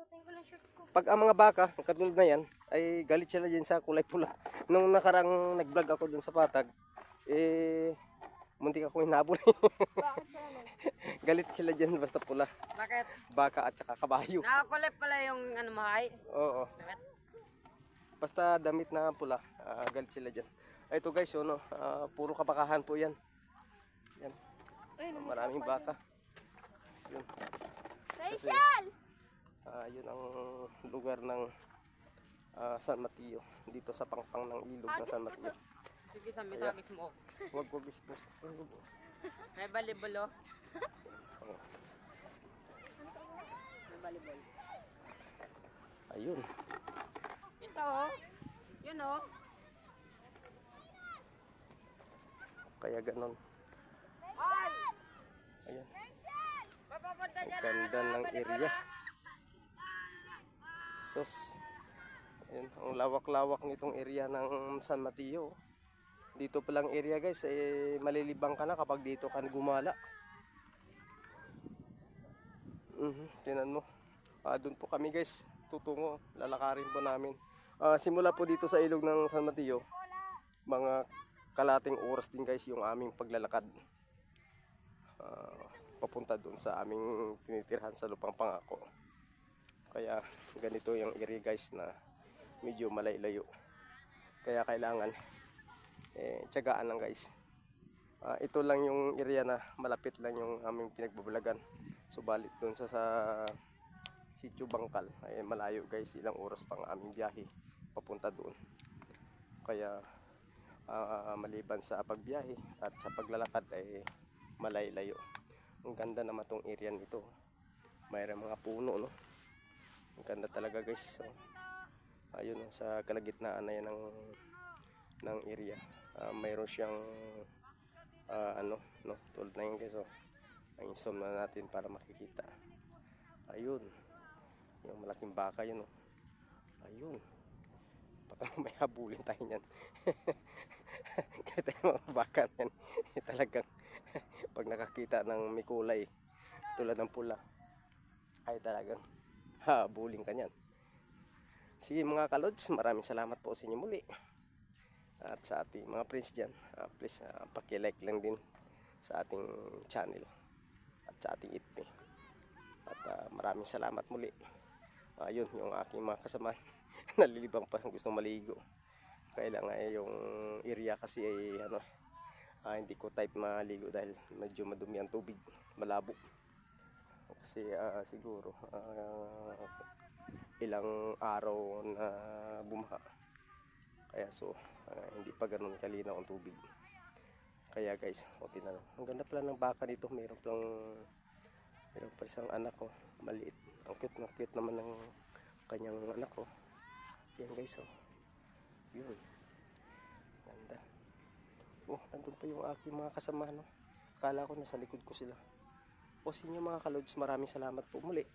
Susutin ko lang shirt ko. Pag ang mga baka, katulad na yan, ay galit sila dyan sa kulay pula. Nung nakarang nag-vlog ako dun sa patag, eh, muntik ako hinabol. Bakit naman? galit sila dyan basta pula. Bakit? Baka at saka kabayo. Nakakulip pala yung ano mahay. Oo. Bakit? Basta damit na pula, ah, galit sila dyan. Ay, ito guys, yun, oh, ah, puro kabakahan po yan. Yan, Ay, maraming baka. Yun. Rachel! Ah, yun ang lugar ng ah, San Mateo. Dito sa pangpang ng ilog ng San Mateo. Sige, sa mitagis mo. Wag wag is- May balibol oh. May balibol. Ayun. Ito oh. Yun oh. Kaya ganon. Ay! Ayan. Ang ganda ng area. Sus. Ayun, ang lawak-lawak nitong area ng San Mateo. Dito pa lang area guys, eh, malilibang ka na kapag dito ka gumala. Mhm, tinan mo. Ah, doon po kami guys, tutungo, lalakarin po namin. Ah, simula po dito sa ilog ng San Mateo, mga kalating oras din guys yung aming paglalakad. Ah, papunta doon sa aming tinitirhan sa lupang pangako. Kaya ganito yung area guys na medyo malaylayo. Kaya kailangan eh tiyagaan lang guys. Ah, ito lang yung area na malapit lang yung aming pinagbabalagan. Subalit doon sa sa Sitio Bangkal ay malayo guys, ilang oras pang aming biyahe papunta doon. Kaya ah, maliban sa pagbiyahe at sa paglalakad ay malaylayo. Ang ganda naman tong area nito. Mayroong mga puno no. Ang ganda talaga guys. So, ayun sa kalagitnaan na yan ng ng area. Ah, mayroon siyang ah, ano no tulad na yun guys oh. Ang zoom na natin para makikita. Ayun. Yung malaking baka yun oh. Ayun. Baka may habulin tayo niyan. Kahit yung mga baka yan, eh, talagang pag nakakita ng may kulay tulad ng pula ay talagang habulin ka niyan. Sige mga kalods, maraming salamat po sa inyo muli. At sa ating mga friends dyan, ah, please uh, paki-like lang din sa ating channel at sa ating FB. At ah, maraming salamat muli. Ayun, yung aking mga kasama nalilibang pa gustong maligo. Kailangan ay yung area kasi ay ano, ah, hindi ko type maligo dahil medyo madumi ang tubig, malabo. Kasi ah, siguro ah, ilang araw na bumaha. Kaya so, ah, hindi pa ganun kalinaw ang tubig. Kaya guys, o tinan mo. Ang ganda pala ng baka dito. Mayroon palang mayroon pa isang anak ko, maliit. Ang cute na cute naman ng kanyang anak ko. Yan guys, oh. Yun. Ganda. Oh, nandun pa yung aking mga kasama, no? Akala ko nasa likod ko sila. O sa inyo mga kalods, maraming salamat po muli.